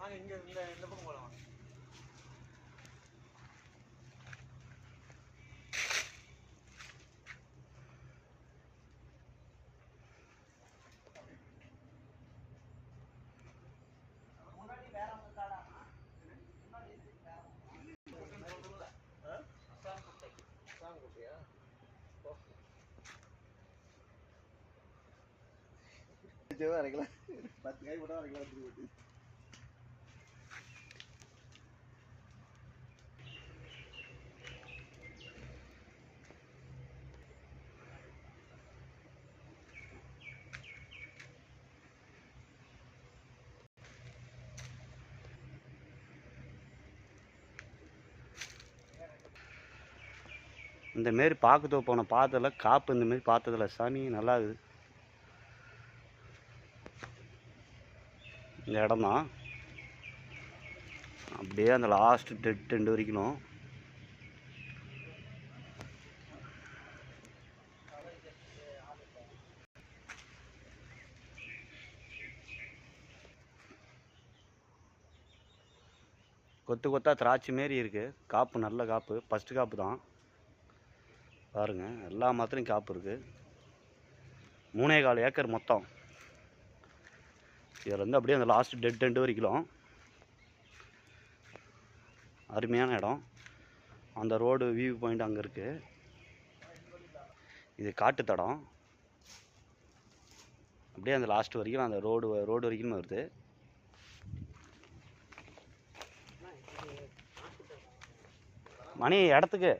வாங்க இங்க இந்த இந்த பக்கம் போலாம் வாங்க. அரைக்கலாம் பத்து காய் போட்டால் அரைக்கலாம் திருப்பி விட்டு இந்த மாரி பார்க்கத்தோ போன பார்த்ததில்ல காப்பு இந்த மாரி பார்த்ததில்ல சாமி நல்லா இருக்குது. இந்த இடம் தான் அப்படியே அந்த லாஸ்ட் டெட் டெண்டு வரைக்கும். கொத்து கொத்தா திராட்சை மாரி இருக்குது காப்பு நல்ல காப்பு. ஃபஸ்ட்டு காப்பு தான் பாருங்கள் எல்லா மரத்துலையும் காப்பு இருக்குது மூணே கால் ஏக்கர் மொத்தம். இதிலேருந்து அப்படியே அந்த லாஸ்ட் டெட் எண்டு வரைக்கும். அருமையான இடம். அந்த ரோடு வியூ பாயிண்ட் அங்கே இருக்குது இது காட்டு தடம். அப்படியே அந்த லாஸ்ட் வரைக்கும் அந்த ரோடு ரோடு வரைக்கும் வருது. மணி இடத்துக்கு.